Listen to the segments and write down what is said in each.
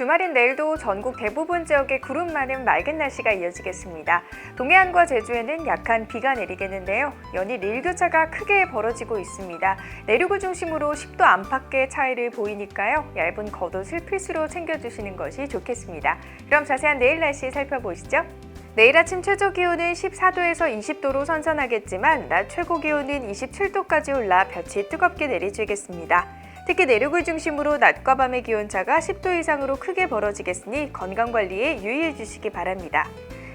주말인 내일도 전국 대부분 지역에 구름 많은 맑은 날씨가 이어지겠습니다. 동해안과 제주에는 약한 비가 내리겠는데요. 연일 일교차가 크게 벌어지고 있습니다. 내륙을 중심으로 10도 안팎의 차이를 보이니까요. 얇은 겉옷을 필수로 챙겨주시는 것이 좋겠습니다. 그럼 자세한 내일 날씨 살펴보시죠. 내일 아침 최저 기온은 14도에서 20도로 선선하겠지만 낮 최고 기온은 27도까지 올라 볕이 뜨겁게 내리쬐겠습니다. 특히 내륙을 중심으로 낮과 밤의 기온차가 10도 이상으로 크게 벌어지겠으니 건강 관리에 유의해 주시기 바랍니다.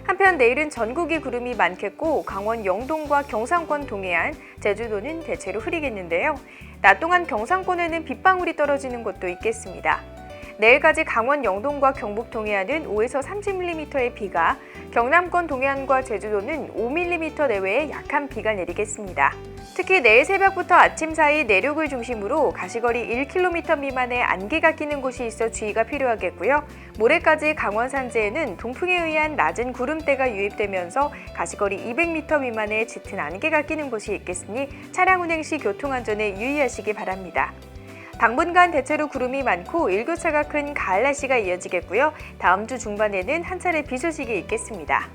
한편 내일은 전국이 구름이 많겠고 강원 영동과 경상권 동해안, 제주도는 대체로 흐리겠는데요. 낮 동안 경상권에는 빗방울이 떨어지는 곳도 있겠습니다. 내일까지 강원 영동과 경북 동해안은 5에서 30mm의 비가, 경남권 동해안과 제주도는 5mm 내외의 약한 비가 내리겠습니다. 특히 내일 새벽부터 아침 사이 내륙을 중심으로 가시거리 1km 미만의 안개가 끼는 곳이 있어 주의가 필요하겠고요. 모레까지 강원 산지에는 동풍에 의한 낮은 구름대가 유입되면서 가시거리 200m 미만의 짙은 안개가 끼는 곳이 있겠으니 차량 운행 시 교통안전에 유의하시기 바랍니다. 당분간 대체로 구름이 많고 일교차가 큰 가을 날씨가 이어지겠고요. 다음 주 중반에는 한 차례 비 소식이 있겠습니다.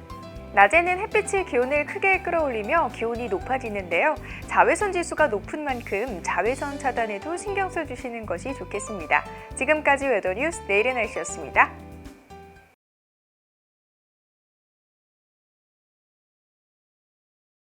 낮에는 햇빛이 기온을 크게 끌어올리며 기온이 높아지는데요. 자외선 지수가 높은 만큼 자외선 차단에도 신경 써주시는 것이 좋겠습니다. 지금까지 웨더뉴스 내일의 날씨였습니다.